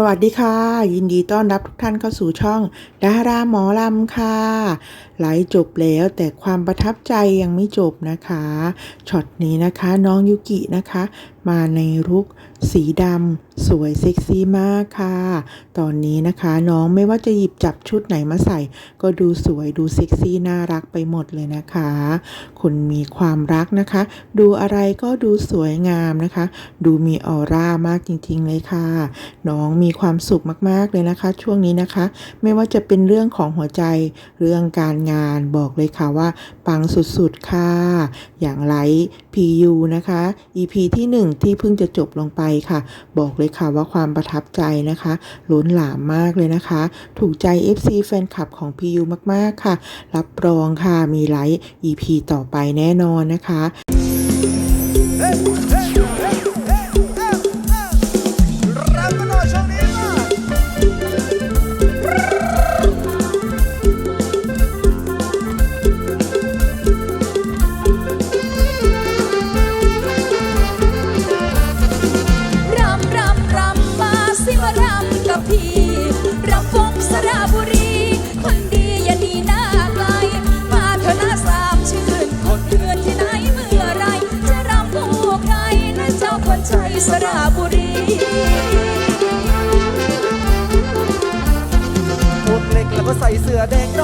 สวัสดีค่ะ ยินดีต้อนรับทุกท่านเข้าสู่ช่อง ดาราหมอลำค่ะไลฟ์จบแล้วแต่ความประทับใจยังไม่จบนะคะช็อตนี้นะคะ น้องยุกินะคะ มาในลุคสีดำสวยเซ็กซี่มากค่ะ ตอนนี้นะคะน้องไม่ว่าจะหยิบจับชุดไหนมาใส่ ก็ดูสวยดูเซ็กซี่น่ารักไปหมดเลยนะคะ คนมีความรักนะคะ ดูอะไรก็ดูสวยงามนะคะ ดูมีออร่ามากจริงๆเลยค่ะ น้องมีความสุขมากๆเลยนะคะ ช่วงนี้นะคะ ไม่ว่าจะเป็นเรื่องของหัวใจเรื่องการงานบอกเลยค่ะว่าปังสุดๆค่ะ อย่างไลฟ์ PU นะคะ EP ที่ 1ที่เพิ่งจะจบลงไปค่ะ บอกเลยค่ะว่าความประทับใจนะคะล้นหลามมากเลยนะคะ ถูกใจ FC แฟนคลับของ PU มากๆค่ะ รับรองค่ะมีไลฟ์ EP ต่อไปแน่นอนนะคะรับ ใส่เสื้อแดง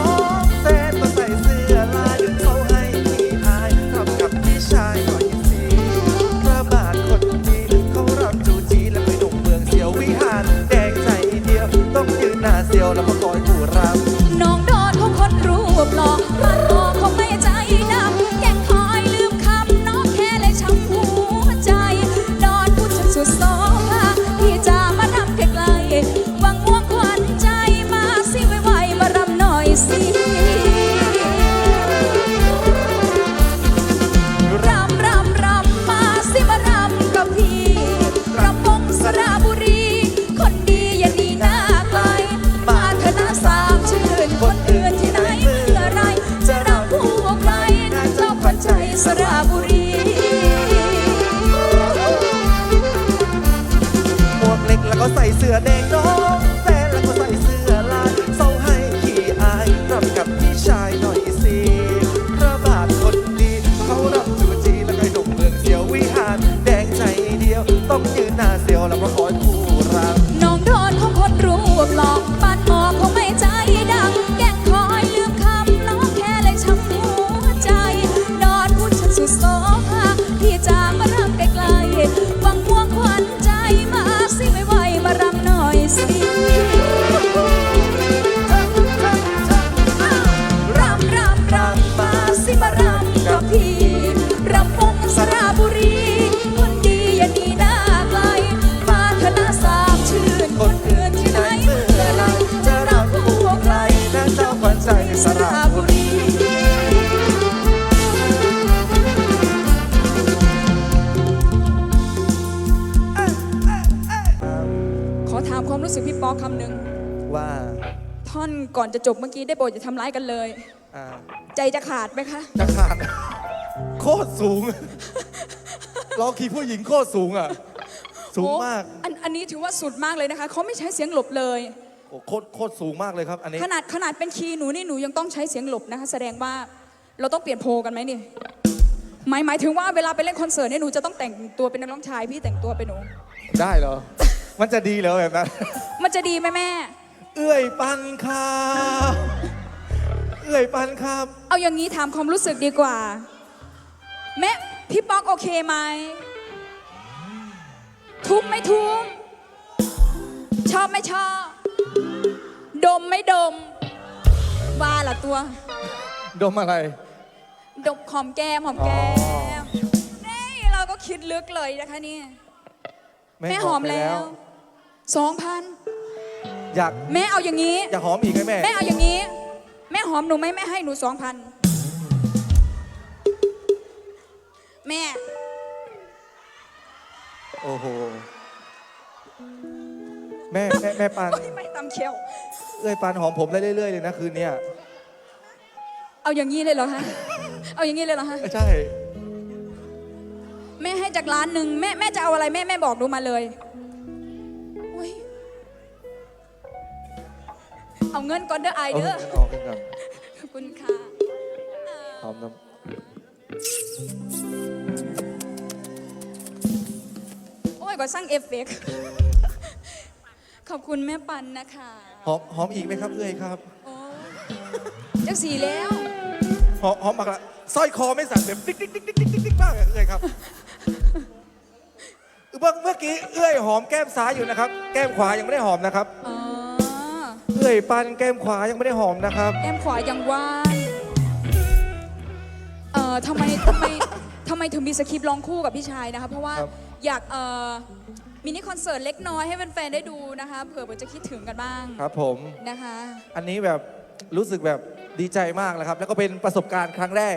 สระบุรีหมวกเล็กแล้วก็ใส่เสื้อแดงน้องแฟนแล้วก็ใส่เสื้อลายเศร้าให้ขี้อายรำกับพี่ชายหน่อยสิพระบาทคนดีเขารำจูจีแล้วก็ดงเมืองเสียววิหาร แดงใจเดียว ต้องยืนหน้าเสียวแล้วมาคอ ป๊อกคำหนึ่งว่าท่อนก่อนจะจบเมื่อกี้ได้โปรดจะทำร้ายกันเลย อ่าใจจะขาดไหมคะ จะขาด โคตรสูง ร้องคีย์ผู้หญิงโคตรสูงอะ สูงมากโอ้อันอันนี้ถือว่าสุดมากเลยนะคะเขาไม่ใช้เสียงหลบเลย โอ้โคตรโคตรสูงมากเลยครับ อันนี้ ขนาดขนาดเป็นคีย์หนูนี่หนูยังต้องใช้เสียงหลบนะคะ แสดงว่าเราต้องเปลี่ยนโพลกันไหมนี่หมายหมายถึงว่าเวลาไปเล่นคอนเสิร์ตเนี่ยหนูจะต้องแต่งตัวเป็นนักร้องชายพี่แต่งตัวเป็นหนู ได้เหรอ มันจะดีเหรอแบบนั้น มันจะดีไหมแม่ เอื้อยปันครับเอื้อยปันครับ เอาอย่างนี้ถามความรู้สึกดีกว่า แม่พี่ป๊อกโอเคไหม ทุบไม่ทุบชอบไม่ชอบ ดมไม่ดมว่าละตัว ดมอะไร ดมหอมแก้มหอมแก้อ๋มนี่เราก็คิดลึกเลยนะคะนี่แม่หอมไปแล้ว สองพันอยากแม่เอาอย่างนี้ อยากหอมอีกไหมแม่ แม่เอาอย่างนี้ แม่หอมหนูไหมแม่ให้หนูสองพันแม่ โอ้โห แม่แม่แม่ปันโอ๊ยไม่ตำเขียว เอื้อยปันหอมผมได้เรื่อยๆเลยนะคืนเนี้ยเอาอย่างนี้เลยเหรอฮะ เอาอย่างนี้เลยเหรอฮะ ใช่ แม่ให้จากร้านหนึ่งแม่แม่จะเอาอะไรแม่แม่บอกหนูมาเลยอุ้ย เอาเงินก่อนเด้อไอายเอาเด้อเงินออกกันก่อนขอบคุณค่ะหอมน้โอ้ยก็สร้างเอฟเฟกต์ขอบคุณแม่ปันนะคะำหอมหอมอีกไหมครับเอ้ยครับโอ้เจ้าสีแล้วหอมหอมมากละสร้อยคอไม่สั่นแบบติ๊กติ๊กติ๊กติ๊กติ๊กติ๊กติ๊กบ้างอะเอ้ยครับเมื่อเมื่อกี้เอ้ยหอมแก้มซ้ายอยู่นะครับ แก้มขวายังไม่ได้หอมนะครับ อ๋อ เอ้ยปันแก้มขวายังไม่ได้หอมนะครับ แก้มขวายังว่างเอ่อทำไมทำไมทำไมถึงมีสคริปต์ร้องคู่กับพี่ชายนะคะ เพราะว่าครับ อยากเอ่อมินิคอนเสิร์ตเล็กน้อยให้แฟนๆได้ดูนะคะเผื่อเผื่อจะคิดถึงกันบ้างครับผม นะคะ อันนี้แบบรู้สึกแบบดีใจมากเลยครับ แล้วก็เป็นประสบการณ์ครั้งแรก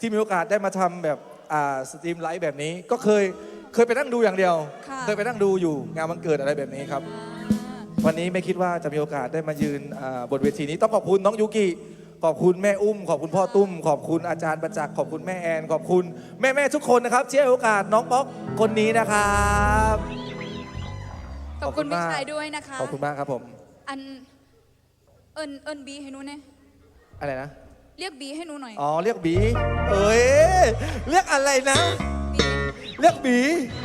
ที่มีโอกาสได้มาทำแบบอ่าสตรีมไลฟ์แบบนี้ ก็เคยเคยไปนั่งดูอย่างเดียว ค่ะ เคยไปนั่งดูอยู่งานวันเกิดอะไรแบบนี้ครับ อ่า วันนี้ไม่คิดว่าจะมีโอกาสได้มายืนอ่าบนเวทีนี้ต้องขอบคุณน้องยูกิขอบคุณแม่อุ้ม ขอบคุณพ่อตุ้ม ขอบคุณอาจารย์ประจักษ์ขอบคุณแม่แอน ขอบคุณแม่แม่ๆทุกคนนะครับที่ให้โอกาสน้องป๊อกคนนี้นะครับขอบคุณขอบคุณพี่มากชายด้วยนะคะขอบคุณมากครับผมอันเอิญเอิญบีให้หนูเนี่ยอะไรนะ เรียกบีให้หนูหน่อย อ๋อ เรียกบี เอ้ย เรียกอะไรนะบี เรียกบี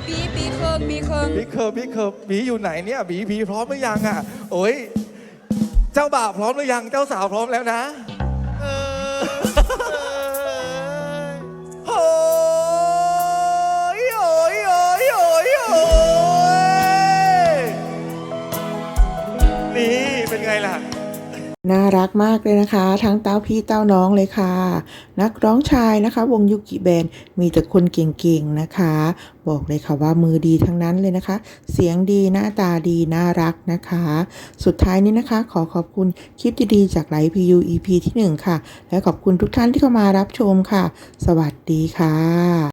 บีบีเคิงบีเคิงบีเคิร์ฟบีเคิร์ฟบีอยู่ไหนเนี่ยบีบีพร้อมหรือยังอะโอ้ยเจ้าบ่าวพร้อมหรือยังเจ้าสาวพร้อมแล้วนะเออโอ้ยโอ้ยโอ้ยโอ้ยโอ้ยนี่เป็นไงล่ะ น่ารักมากเลยนะคะ ทั้งเต้าพี่เต้าน้องเลยค่ะ นักร้องชายนะคะ วงยุกิแบนมีแต่คนเก่งๆนะคะ บอกเลยค่ะว่ามือดีทั้งนั้นเลยนะคะ เสียงดีหน้าตาดีน่ารักนะคะ สุดท้ายนี้นะคะ ขอขอบคุณคลิปดีๆจากไลฟ์พียู EP ที่ 1 ค่ะ และขอบคุณทุกท่านที่เข้ามารับชมค่ะ สวัสดีค่ะ